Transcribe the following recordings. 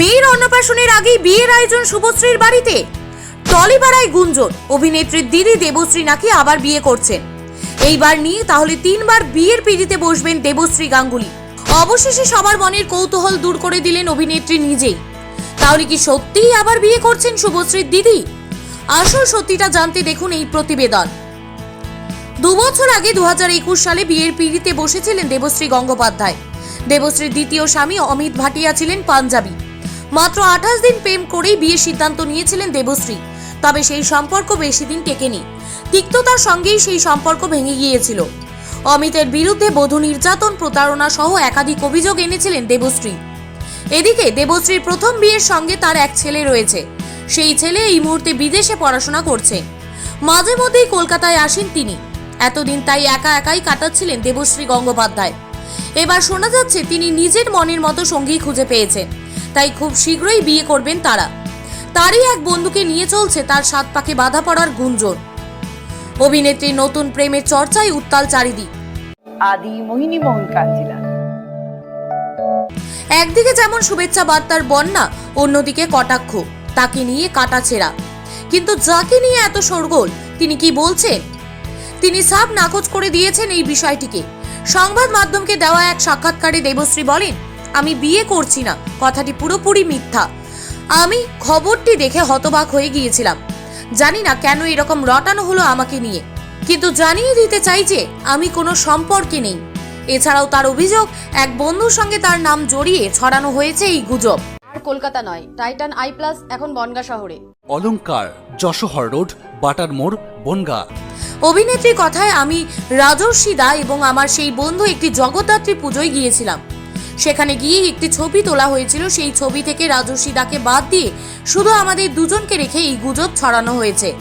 মেয়ের অন্নপ্রাশনের আগেই বিয়ের আয়োজন শুভশ্রীর বাড়িতে। টলিপাড়ায় গুঞ্জন, অভিনেত্রীর দিদি দেবশ্রী নাকি আবার বিয়ে করছেন। এইবার নিয়ে তাহলে তিনবার বিয়ের পিড়িতে বসবেন দেবশ্রী গাঙ্গুলি। অবশেষে সবার মনের কৌতূহল দূর করে দিলেন অভিনেত্রী নিজেই। তাহলে কি সত্যিই আবার বিয়ে করছেন শুভশ্রীর দিদি? আসল সত্যিটা জানতে দেখুন এই প্রতিবেদন। দু বছর আগে দু হাজার একুশ সালে বিয়ের পিড়িতে বসেছিলেন দেবশ্রী গঙ্গোপাধ্যায়। দেবশ্রীর দ্বিতীয় স্বামী অমিত ভাটিয়া ছিলেন পাঞ্জাবি। মাত্র আঠাশ দিন প্রেম করেই বিয়ের সিদ্ধান্ত নিয়েছিলেন দেবশ্রী। তবে সেই সম্পর্ক বেশি দিন টেকেনি। তিক্ততার সঙ্গেই সেই সম্পর্ক ভেঙে গিয়েছিল। অমিতের বিরুদ্ধে বধূ নির্যাতন, প্রতারণা সহ একাধিক অভিযোগ এনেছিলেন দেবশ্রী। এদিকে দেবশ্রীর প্রথম বিয়ের সঙ্গে তার এক ছেলে রয়েছে। সেই ছেলে এই মুহূর্তে বিদেশে পড়াশোনা করছে। মাঝে মধ্যেই কলকাতায় আসেন তিনি। এতদিন তাই একা একাই কাটাচ্ছিলেন দেবশ্রী গঙ্গোপাধ্যায়। এবার শোনা যাচ্ছে তিনি নিজের মনের মতো সঙ্গী খুঁজে পেয়েছেন। তাই খুব শীঘ্রই বিয়ে করবেন তারা। তারই এক বন্ধুকে নিয়ে চলছে তার সাত পাকে বাধা পড়ার গুঞ্জন। অভিনেত্রীর নতুন প্রেমের চর্চায় উত্তাল চারিদিক। আদি মোহিনী মোহন কাঞ্জিলা একদিকে যেমন শুভেচ্ছা বার্তার বন্যা অন্যদিকে কটাক্ষ। তাকে নিয়ে কাটাছেড়া কিন্তু যাকে নিয়ে এত শোরগোল তিনি কি বলছেন? তিনি সাব নাকচ করে দিয়েছেন এই বিষয়টিকে। সংবাদ মাধ্যমকে দেওয়া এক সাক্ষাৎকারে দেবশ্রী বলেন আমি বিয়ে করছি না। কথাটি পুরোপুরি মিথ্যা। আমি খবরটি দেখে হতবাক হয়ে গিয়েছিলাম। জানি না কেন এরকম রটানো হলো আমাকে নিয়ে। কিন্তু জানিয়ে দিতে চাই যে আমি কোনো সম্পর্কে নেই। এছাড়াও তার অভিযোগ এক বন্ধুর সঙ্গে তার নাম জড়িয়ে ছড়ানো হয়েছে এই গুজব। আর কলকাতা নয় টাইটান আই প্লাস এখন বনগা শহরে। অলংকার যশোহর রোড বাটার মোড় বনগা। অভিনেত্রী কথায় আমি রাজর্ষি দা এবং আমার সেই বন্ধু একটি জগদ্ধাত্রী পুজোয় গিয়েছিলাম। সেখানে গিয়ে একটি ছবি তোলা হয়েছিল। সেই ছবি থেকে রাজস্বীদাকে বাদ দিয়ে শুধু আমাদের দুজনকে রেখে এই গুজব ছড়ানো হয়েছে।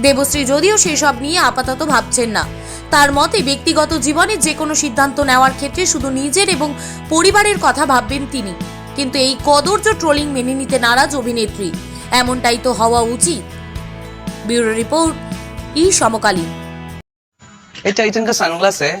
দেবশ্রী যদিও সেসব নিয়ে আপাতত ভাবছেন না। তার মতে ব্যক্তিগত জীবনে যে কোনো সিদ্ধান্ত নেওয়ার ক্ষেত্রে শুধু নিজের এবং পরিবারের কথা ভাববেন তিনি। কিন্তু এই কদর্য ট্রোলিং মেনে নিতে নারাজ অভিনেত্রী। এমনটাই তো হওয়া উচিত। ব্যুরো রিপোর্ট, ই সমকালীন। এটা ইতন সানগ্লাস হ্যাঁ